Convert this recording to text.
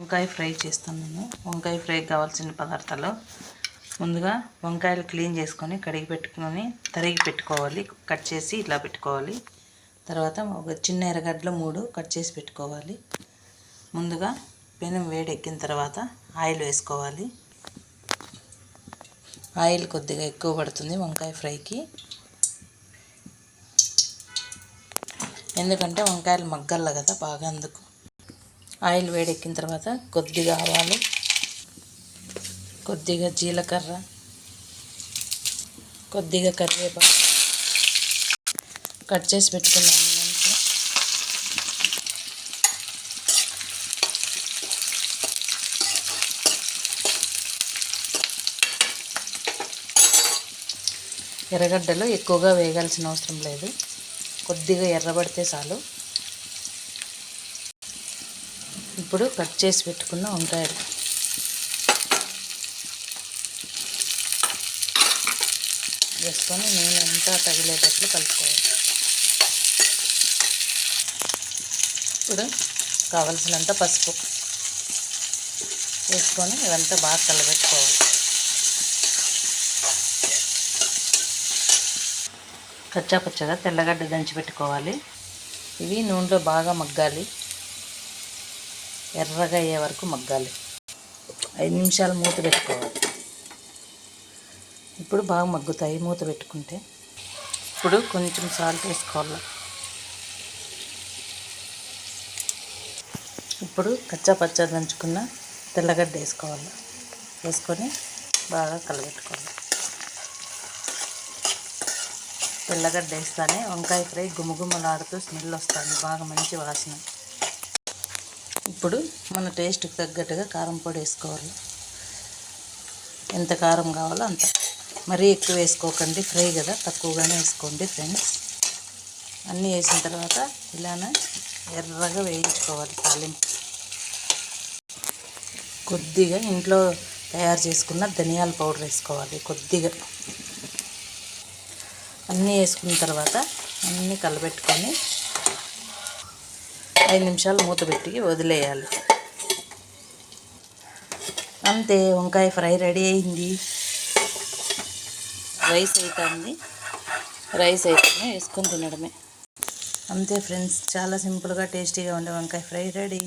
వంకాయ ఫ్రై చేస్తాను నేను వంకాయ ఫ్రై కావాల్సిన పదార్థాలు. ముందుగా వంకాయలు క్లీన్ చేసుకొని కడిగి పెట్టుకొని తరిగి పెట్టుకోవాలి. కట్ చేసి ఇలా పెట్టుకోవాలి. తర్వాత ఒక చిన్న ఎర్రగడ్డలు మూడు కట్ చేసి పెట్టుకోవాలి. ముందుగా పెనం వేడెక్కిన తర్వాత ఆయిల్ వేసుకోవాలి. ఆయిల్ కొద్దిగా ఎక్కువ పడుతుంది వంకాయ ఫ్రైకి. ఎందుకంటే వంకాయలు మగ్గల్ల కదా బాగా అందుకు ఆయిల్ వేడెక్కిన తర్వాత కొద్దిగా ఆవాలు కొద్దిగా జీలకర్ర కొద్దిగా కరివేపాకు కట్ చేసి పెట్టుకున్నాను ఎర్రగడ్డలు ఎక్కువగా వేయాల్సిన అవసరం లేదు. కొద్దిగా ఎర్రబడితే చాలు. ఇప్పుడు కట్ చేసి పెట్టుకున్న వంకాయలు. వేసుకొని నూనె అంతా తగిలేటట్లు కలుపుకోవాలి. ఇప్పుడు కావలసినంత పసుపు వేసుకొని ఇదంతా బాగా కలబెట్టుకోవాలి. కచ్చా పచ్చగా తెల్లగడ్డ దంచి పెట్టుకోవాలి. ఇవి నూనెలో బాగా మగ్గాలి. ఎర్రగా అయ్యే వరకు మగ్గాలి. ఐదు నిమిషాలు మూత పెట్టుకోవాలి. ఇప్పుడు బాగా మగ్గుతాయి. మూత పెట్టుకుంటే ఇప్పుడు కొంచెం సాల్ట్ వేసుకోవాలి. ఇప్పుడు కచ్చా పచ్చా దంచుకున్న తెల్లగడ్డ వేసుకోవాలి. వేసుకొని బాగా కలబెట్టుకోవాలి తెల్లగడ్డ వేస్తానే వంకాయ ఫ్రై గుమగుమలాడుతూ స్మెల్ వస్తుంది. బాగా మంచి వాసన. ఇప్పుడు మన టేస్ట్కి తగ్గట్టుగా కారం పొడి వేసుకోవాలి. ఎంత కారం కావాలో అంత. మరీ ఎక్కువ వేసుకోకండి ఫ్రై కదా తక్కువగానే వేసుకోండి ఫ్రెండ్స్ అన్నీ వేసిన తర్వాత ఇలానే ఎర్రగా వేయించుకోవాలి తాలింపు. కొద్దిగా ఇంట్లో తయారు చేసుకున్న ధనియాల పౌడర్ వేసుకోవాలి కొద్దిగా. అన్నీ వేసుకున్న తర్వాత అన్నీ కలబెట్టుకొని ఐదు నిమిషాలు మూత పెట్టి వదిలేయాలి. అంతే వంకాయ ఫ్రై రెడీ అయింది. రైస్ అవుతుంది రైస్ అయితే వేసుకొని తినడమే. అంతే ఫ్రెండ్స్ చాలా సింపుల్గా టేస్టీగా ఉండే వంకాయ ఫ్రై రెడీ.